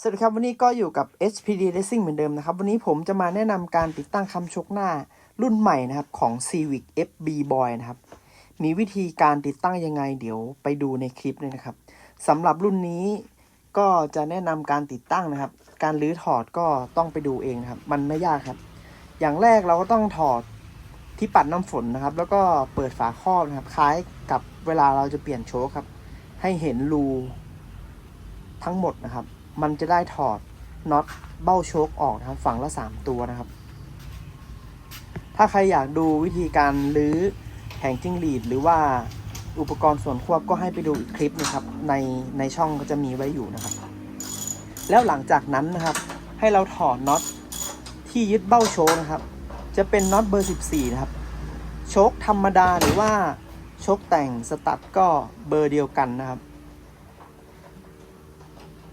สวัสดีครับวันนี้ก็อยู่กับ HPD Racing เหมือนเดิมนะครับ วันนี้ผมจะมาแนะนำการติดตั้งคำชกหน้ารุ่นใหม่นะครับของ Civic FB Boy นะครับ มีวิธีการติดตั้งยังไงเดี๋ยวไปดูในคลิปเลยนะครับสำหรับรุ่นนี้ก็จะแนะนำการติดตั้งนะครับ การรื้อถอดก็ต้องไปดูเองนะครับ มันไม่ยากครับ อย่างแรกเราก็ต้องถอดที่ปัดน้ำฝนนะครับ แล้วก็เปิดฝาครอบนะครับ คล้ายกับเวลาเราจะเปลี่ยนโชคครับ ให้เห็นรูทั้งหมดนะครับ มันจะได้ถอดน็อตเบ้าโชคออกนะครับฝั่งละ 3 ตัวนะครับ ถ้าใครอยากดูวิธีการรื้อแผงจิ้งหรีดหรือว่าอุปกรณ์ส่วนควบก็ให้ไปดูอีกคลิปนะครับ ในในช่องก็จะมีไว้อยู่นะครับ แล้วหลังจากนั้นนะครับ ให้เราถอดน็อตที่ยึดเบ้าโชคนะครับ จะเป็นน็อตเบอร์ 14 นะครับ โชคธรรมดาหรือว่าโชคแต่งสตัดก็เบอร์เดียวกันนะครับ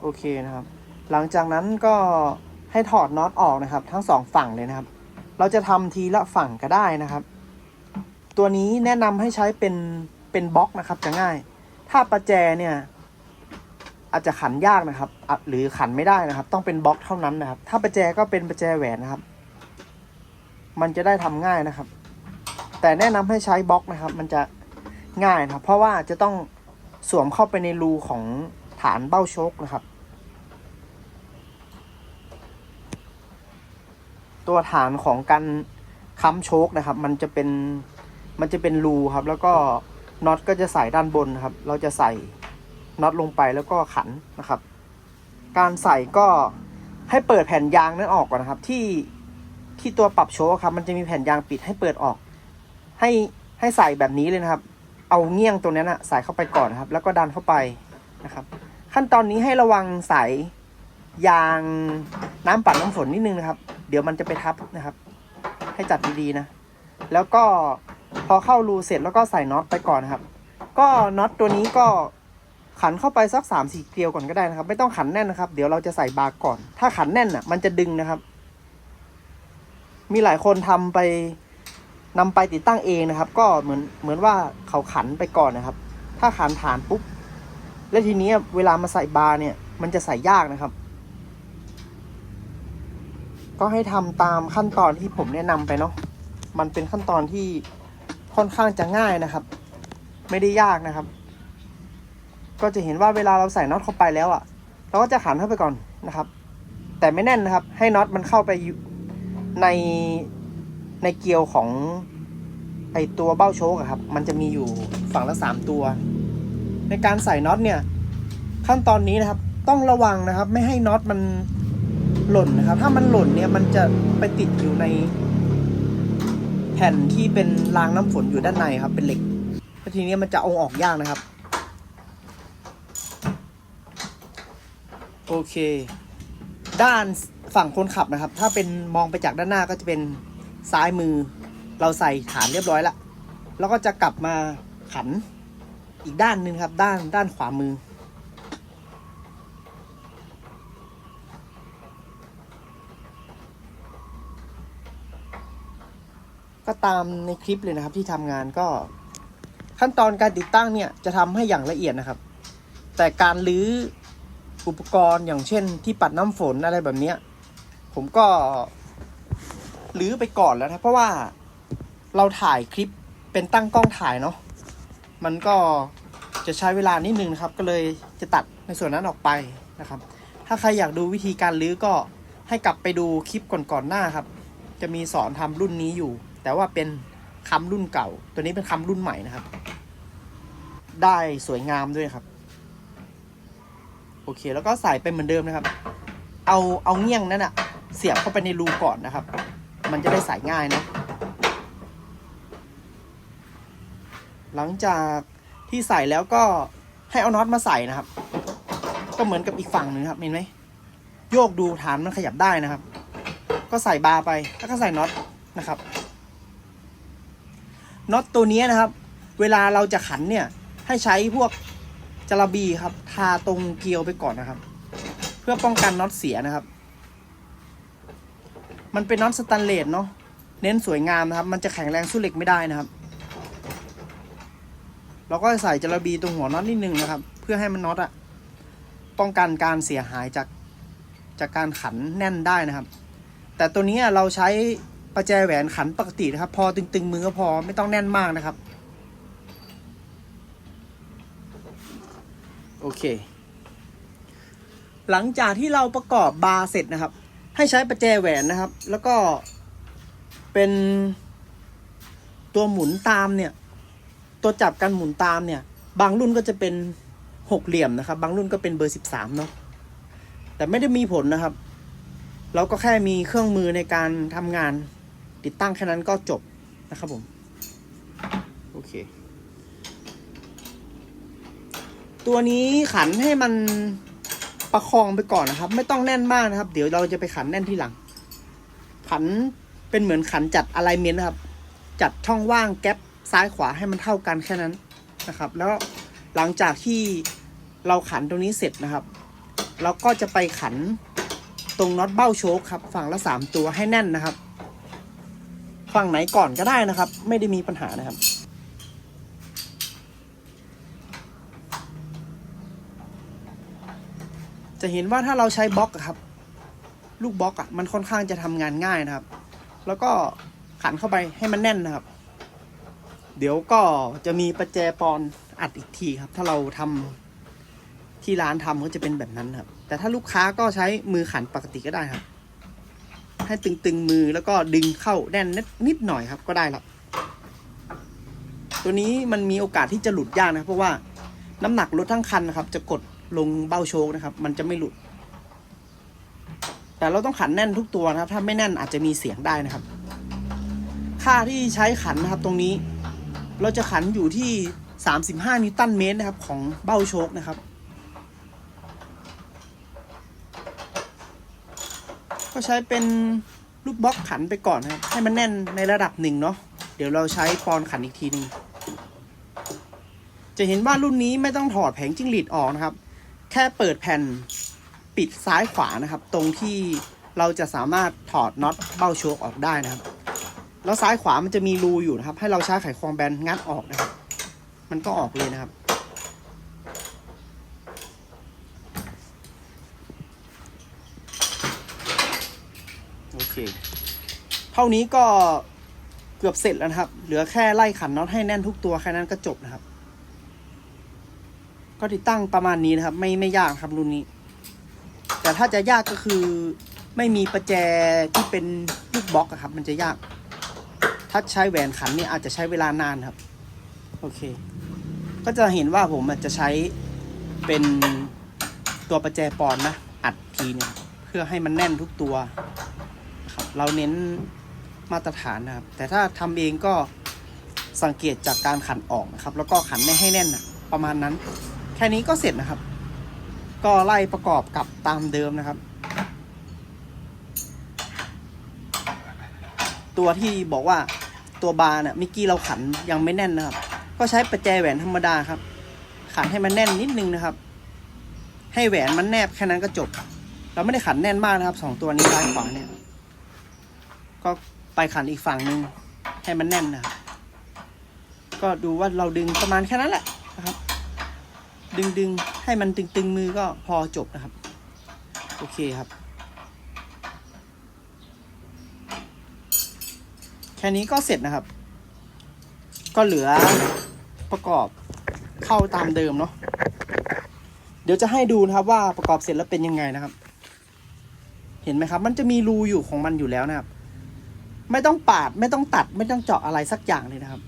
โอเคนะครับ หลังจากนั้นก็ให้ถอดน็อตออกนะครับ ทั้งสองฝั่งเลยนะครับ เราจะทำทีละฝั่งก็ได้นะครับ ตัวนี้แนะนำให้ใช้เป็นเป็นบล็อกนะครับจะง่าย ถ้าประแจเนี่ย อาจจะขันยากนะครับหรือขันไม่ได้นะครับ ต้องเป็นบล็อกเท่านั้นนะครับ ถ้าประแจก็เป็นประแจแหวนนะครับ มันจะได้ทำง่ายนะครับ แต่แนะนำให้ใช้บล็อกนะครับ มันจะง่ายนะครับ เพราะว่าจะต้องสวมเข้าไปในรูของ ฐานเบ้าชคนะครับ ตัวฐานของการค้ำโชคนะครับ มันจะเป็นมันจะเป็นรูครับ แล้วก็น็อตก็จะใส่ด้านบนนะครับ เราจะใส่น็อตลงไปแล้วก็ขันนะครับ การใส่ก็ให้เปิดแผ่นยางนั้นออกก่อนนะครับ ที่ที่ตัวปรับโชคครับ มันจะมีแผ่นยางปิดให้เปิดออก ให้ให้ใส่แบบนี้เลยนะครับ เอาเงี้ยงตรงนั้นอะใส่เข้าไปก่อนนะครับ แล้วก็ดันเข้าไปนะครับ ขั้นตอนนี้ให้ระวังสายยางน้ำปัดน้ำฝนนิดนึงนะครับ เดี๋ยวมันจะไปทับนะครับ ให้จัดดีๆนะ แล้วก็พอเข้ารูเสร็จแล้วก็ใส่น็อตไปก่อนนะครับ ก็น็อตตัวนี้ก็ขันเข้าไปสักสามสี่เกลียวก่อนก็ได้นะครับ ไม่ต้องขันแน่นนะครับ เดี๋ยวเราจะใส่บาร์ก่อน ถ้าขันแน่นอะ มันจะดึงนะครับ มีหลายคนทำไปนำไปติดตั้งเองนะครับ ก็เหมือนเหมือนว่าเขาขันไปก่อนนะครับ ถ้าขันฐานปุ๊บ แล้วทีนี้เวลามาใส่บาร์เนี่ย มันจะใส่ยากนะครับ ก็ให้ทำตามขั้นตอนที่ผมแนะนำไปเนาะมันเป็นขั้นตอนที่ค่อนข้างจะง่ายนะครับ ไม่ได้ยากนะครับ ก็จะเห็นว่าเวลาเราใส่น็อตเข้าไปแล้วอะ่ะ เราก็จะขันเข้าไปก่อนนะครับ แต่ไม่แน่นนะครับ ให้น็อตมันเข้าไปอยู่ในในเกลียวของไอตัวเบ้าโชกอะครับ มันจะมีอยู่ฝั่งละสามตัว ในการใส่น็อตเนี่ยขั้นตอนนี้นะครับต้องระวังนะครับ ไม่ให้น็อตมันหล่นนะครับ ถ้ามันหล่นเนี่ยมันจะไปติดอยู่ใน แผ่นที่เป็นรางน้ำฝนอยู่ด้านในครับ เป็นเหล็กแล้วทีนี้มันจะเอาออกยากนะครับ โอเค ด้านฝั่งคนขับนะครับ ถ้าเป็นมองไปจากด้านหน้าก็จะเป็นซ้ายมือ เราใส่ฐานเรียบร้อยแล้วแล้วก็จะกลับมาขัน อีกด้านหนึ่งครับ ด้านด้านขวามือ ก็ตามในคลิปเลยนะครับที่ทำงานก็ขั้นตอนการติดตั้งเนี่ยจะทำให้อย่างละเอียดนะครับ แต่การรื้ออุปกรณ์อย่างเช่น ที่ปัดน้ำฝนอะไรแบบเนี้ยผมก็รื้อไปก่อนแล้วนะเพราะว่าเราถ่ายคลิปเป็นตั้งกล้องถ่ายเนาะมันก็ จะใช้เวลานิดนึงนะครับ ก็เลยจะตัดในส่วนนั้นออกไปนะครับ ถ้าใครอยากดูวิธีการรื้อก็ให้กลับไปดูคลิปก่อนๆหน้าครับ จะมีสอนทำรุ่นนี้อยู่ แต่ว่าเป็นคำรุ่นเก่า ตัวนี้เป็นคำรุ่นใหม่นะครับ ได้สวยงามด้วยครับ โอเค แล้วก็ใส่ไปเหมือนเดิมนะครับ เอาเอาเงี้ยงนั่นอะเสียบเข้าไปในรูก่อนนะครับ มันจะได้ใส่ง่ายนะหลังจาก ที่ใส่แล้วก็ให้เอาน็อตมาใส่นะครับ ก็เหมือนกับอีกฝั่งหนึ่งครับเห็นไหมโยกดูฐานมันขยับได้นะครับ ก็ใส่บาร์ไปแล้วก็ใส่น็อตนะครับน็อตตัวนี้นะครับ เวลาเราจะขันเนี่ยให้ใช้พวกจระบีครับ ทาตรงเกลียวไปก่อนนะครับ เพื่อป้องกันน็อตเสียนะครับ มันเป็นน็อตสแตนเลสเนาะเน้นสวยงามนะครับ มันจะแข็งแรงสู้เหล็กไม่ได้นะครับ เราก็ใส่จระบีตรงหัวน็อตนิดนึงนะครับ เพื่อให้มันน็อตอะป้องกันการเสียหายจากจากการขันแน่นได้นะครับ แต่ตัวนี้เราใช้ประแจแหวนขันปกตินะครับ พอตึงๆมือก็พอไม่ต้องแน่นมากนะครับ โอเค หลังจากที่เราประกอบบาร์เสร็จนะครับ ให้ใช้ประแจแหวนนะครับ แล้วก็เป็นตัวหมุนตามเนี่ย ตัวจับกันหมุนตามเนี่ย บางรุ่นก็จะเป็นหกเหลี่ยมนะครับ บางรุ่นก็เป็นเบอร์สิบสามเนาะแต่ไม่ได้มีผลนะครับ เราก็แค่มีเครื่องมือในการทำงาน ติดตั้งแค่นั้นก็จบนะครับผมโอเค ตัวนี้ขันให้มันประคองไปก่อนนะครับ ไม่ต้องแน่นมากนะครับ เดี๋ยวเราจะไปขันแน่นที่หลัง ขันเป็นเหมือนขันจัดอะไรเมนต์นะครับ จัดช่องว่างแก๊ป ซ้ายขวาให้มันเท่ากันแค่นั้นนะครับ แล้วหลังจากที่เราขันตรงนี้เสร็จนะครับ เราก็จะไปขันตรงน็อตเบ้าโชคครับฝั่งละสามตัวให้แน่นนะครับ ฝั่งไหนก่อนก็ได้นะครับ ไม่ได้มีปัญหานะครับจะเห็นว่าถ้าเราใช้บล็อกครับ ลูกบล็อกอะมันค่อนข้างจะทำงานง่ายนะครับ แล้วก็ขันเข้าไปให้มันแน่นนะครับ เดี๋ยวก็จะมีประแจปอนอัดอีกทีครับ ถ้าเราทำที่ร้านทำก็จะเป็นแบบนั้นครับ แต่ถ้าลูกค้าก็ใช้มือขันปกติก็ได้ครับ ให้ตึงๆมือแล้วก็ดึงเข้าแน่นนิดหน่อยครับก็ได้แล้วตัวนี้มันมีโอกาสที่จะหลุดยากนะเพราะว่าน้ำหนักรถทั้งคันนะครับ จะกดลงเบ้าโชคนะครับ มันจะไม่หลุด แต่เราต้องขันแน่นทุกตัวนะครับ ถ้าไม่แน่นอาจจะมีเสียงได้นะครับ ค่าที่ใช้ขันนะครับตรงนี้ เราจะขันอยู่ที่ 35 นิวตันเมตรนะครับของเบ้าโชคนะครับ ก็ใช้เป็นลูกบล็อกขันไปก่อนนะครับ ให้มันแน่นในระดับหนึ่งเนาะเดี๋ยวเราใช้ปอนขันอีกทีหนึ่งจะเห็นว่ารุ่นนี้ไม่ต้องถอดแผงจิ้งหรีดออกนะครับ แค่เปิดแผ่นปิดซ้ายขวานะครับ ตรงที่เราจะสามารถถอดน็อตเบ้าโชคออกได้นะครับ แล้วซ้ายขวามันจะมีรูอยู่นะครับ ให้เราใช้ไขควงแบนงัดออกนะครับ มันก็ออกเลยนะครับ โอเค เท่านี้ก็เกือบเสร็จแล้วนะครับ เหลือแค่ไล่ขันน็อตให้แน่นทุกตัวแค่นั้นก็จบนะครับ ก็ติดตั้งประมาณนี้นะครับ ไม่ไม่ยากครับรุ่นนี้ แต่ถ้าจะยากก็คือไม่มีประแจที่เป็นลูกบล็อกครับ มันจะยาก ถ้าใช้แหวนขันนี่อาจจะใช้เวลานานครับ โอเค ก็จะเห็นว่าผมจจะใช้เป็นตัวประแจปอนนะ อัดทีเนี่ยเพื่อให้มันแน่นทุกตัวครับเราเน้นมาตรฐานนะครับ แต่ถ้าทำเองก็สังเกตจากการขันออกนะครับ แล้วก็ขันไม่ให้แน่นนะประมาณนั้น แค่นี้ก็เสร็จนะครับ ก็ไล่ประกอบกับตามเดิมนะครับ ตัวที่บอกว่า ตัวบาร์เนี่ยมื่อกี้เราขันยังไม่แน่นนะครับ ก็ใช้ประแจแหวนธรรมดาครับ ขันให้มันแน่นนิดนึงนะครับ ให้แหวนมันแนบแค่นั้นก็จบ เราไม่ได้ขันแน่นมากนะครับสองตัวนี้ซ้ายขวาเนี่ย ก็ไปขันอีกฝั่งหนึ่งให้มันแน่นนะครับก็ดูว่าเราดึงประมาณแค่นั้นแหละนะครับ ดึงดึงให้มันตึงตึงมือก็พอจบนะครับ โอเคครับ แค่นี้ก็เสร็จนะครับ ก็เหลือประกอบเข้าตามเดิมเนาะเดี๋ยวจะให้ดูนะครับว่าประกอบเสร็จแล้วเป็นยังไงนะครับ เห็นไหมครับ มันจะมีรูอยู่ของมันอยู่แล้วนะครับ ไม่ต้องปาดไม่ต้องตัดไม่ต้องเจาะอะไรสักอย่างเลยนะครับ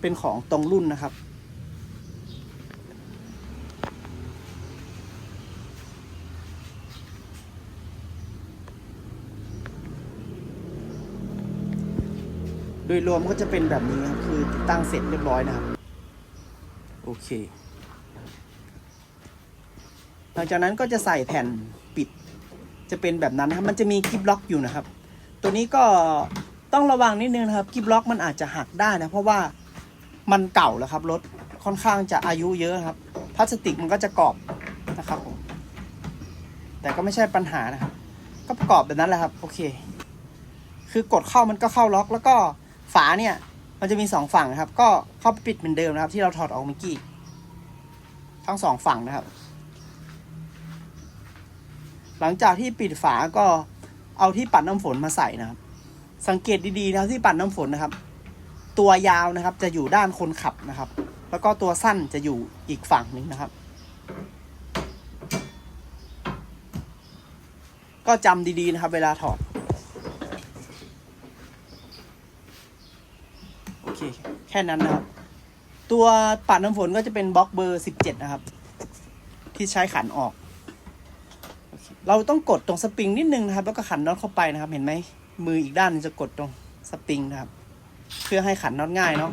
เป็นของตรงรุ่นนะครับ ดยรวมก็จะเป็นแบบนี้ครับคือติดตั้งเสร็จเรียบร้อยนะครับ โอเค หลังจากนั้นก็จะใส่แผ่นปิดจะเป็นแบบนั้นนะครับ มันจะมีกิบล็อกอยู่นะครับ ตัวนี้ก็ต้องระวังนิดนึงนะครับกิบล็อกมันอาจจะหักได้นะเพราะว่ามันเก่าแล้วครับรถค่อนข้างจะอายุเยอะครับพลาสติกมันก็จะกรอบนะครับผมแต่ก็ไม่ใช่ปัญหานะครับ ก็ประกอบแบบนั้นแหละครับ โอเค คือกดเข้ามันก็เข้าล็อกแล้วก็ ฝาเนี่ย มันจะมีสองฝั่งนะครับ ก็เข้าไปปิดเหมือนเดิมนะครับ ที่เราถอดออกเมื่อกี้ ทั้งสองฝั่งนะครับ หลังจากที่ปิดฝาก็เอาที่ปัดน้ำฝนมาใส่นะครับ สังเกตดีๆนะที่ปัดน้ำฝนนะครับ ตัวยาวนะครับจะอยู่ด้านคนขับนะครับ แล้วก็ตัวสั้นจะอยู่อีกฝั่งหนึ่งนะครับ ก็จำดีๆนะครับ เวลาถอด โอเค แค่นั้นนะครับ ตัวปัดน้ำฝนก็จะเป็นบล็อกเบอร์สิบเจ็ดนะครับ ที่ใช้ขันออก เราต้องกดตรงสปริงนิดนึงนะครับ แล้วก็ขันน็อตเข้าไปนะครับ เห็นไหมมืออีกด้านจะกดตรงสปริงนะครับ เพื่อให้ขันน็อตง่ายเนาะ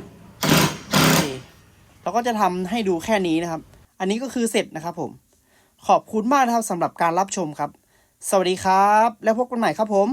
โอเคเราก็จะทำให้ดูแค่นี้นะครับ อันนี้ก็คือเสร็จนะครับผม ขอบคุณมากนะครับสำหรับการรับชมครับ สวัสดีครับ แล้วพบกันใหม่ครับผม